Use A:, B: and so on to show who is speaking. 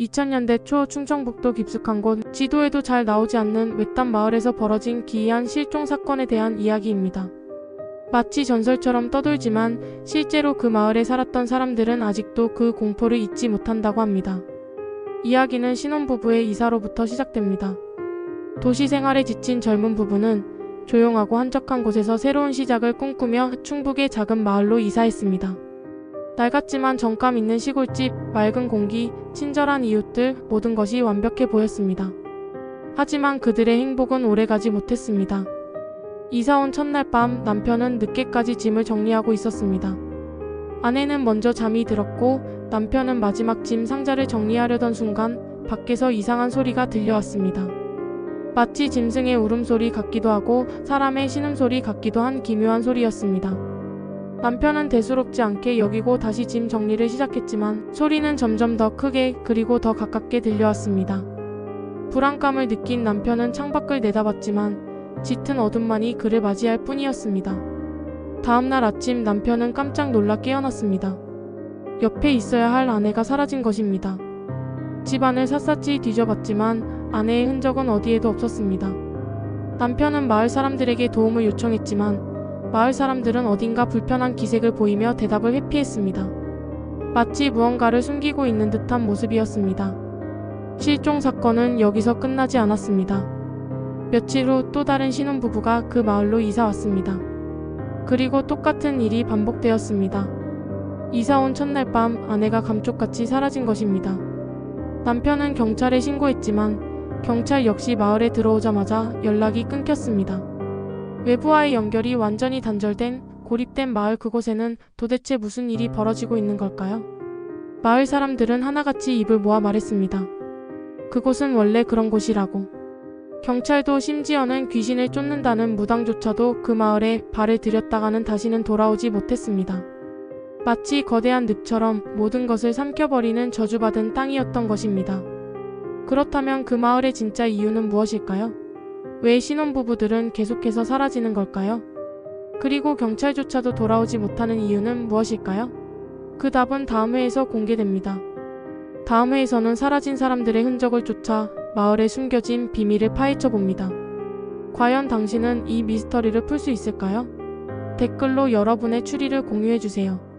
A: 2000년대 초 충청북도 깊숙한 곳 지도에도 잘 나오지 않는 외딴 마을에서 벌어진 기이한 실종 사건에 대한 이야기입니다. 마치 전설처럼 떠돌지만 실제로 그 마을에 살았던 사람들은 아직도 그 공포를 잊지 못한다고 합니다. 이야기는 신혼부부의 이사로부터 시작됩니다. 도시 생활에 지친 젊은 부부는 조용하고 한적한 곳에서 새로운 시작을 꿈꾸며 충북의 작은 마을로 이사했습니다. 낡았지만 정감 있는 시골집, 맑은 공기, 친절한 이웃들, 모든 것이 완벽해 보였습니다. 하지만 그들의 행복은 오래가지 못했습니다. 이사온 첫날 밤 남편은 늦게까지 짐을 정리하고 있었습니다. 아내는 먼저 잠이 들었고 남편은 마지막 짐 상자를 정리하려던 순간 밖에서 이상한 소리가 들려왔습니다. 마치 짐승의 울음소리 같기도 하고 사람의 신음소리 같기도 한 기묘한 소리였습니다. 남편은 대수롭지 않게 여기고 다시 짐 정리를 시작했지만 소리는 점점 더 크게 그리고 더 가깝게 들려왔습니다. 불안감을 느낀 남편은 창밖을 내다봤지만 짙은 어둠만이 그를 맞이할 뿐이었습니다. 다음날 아침 남편은 깜짝 놀라 깨어났습니다. 옆에 있어야 할 아내가 사라진 것입니다. 집안을 샅샅이 뒤져봤지만 아내의 흔적은 어디에도 없었습니다. 남편은 마을 사람들에게 도움을 요청했지만 마을 사람들은 어딘가 불편한 기색을 보이며 대답을 회피했습니다. 마치 무언가를 숨기고 있는 듯한 모습이었습니다. 실종 사건은 여기서 끝나지 않았습니다. 며칠 후 또 다른 신혼부부가 그 마을로 이사 왔습니다. 그리고 똑같은 일이 반복되었습니다. 이사 온 첫날 밤 아내가 감쪽같이 사라진 것입니다. 남편은 경찰에 신고했지만 경찰 역시 마을에 들어오자마자 연락이 끊겼습니다. 외부와의 연결이 완전히 단절된 고립된 마을 그곳에는 도대체 무슨 일이 벌어지고 있는 걸까요? 마을 사람들은 하나같이 입을 모아 말했습니다. 그곳은 원래 그런 곳이라고. 경찰도 심지어는 귀신을 쫓는다는 무당조차도 그 마을에 발을 들였다가는 다시는 돌아오지 못했습니다. 마치 거대한 늪처럼 모든 것을 삼켜버리는 저주받은 땅이었던 것입니다. 그렇다면 그 마을의 진짜 이유는 무엇일까요? 왜 신혼부부들은 계속해서 사라지는 걸까요? 그리고 경찰조차도 돌아오지 못하는 이유는 무엇일까요? 그 답은 다음 회에서 공개됩니다. 다음 회에서는 사라진 사람들의 흔적을 쫓아 마을에 숨겨진 비밀을 파헤쳐 봅니다. 과연 당신은 이 미스터리를 풀 수 있을까요? 댓글로 여러분의 추리를 공유해 주세요.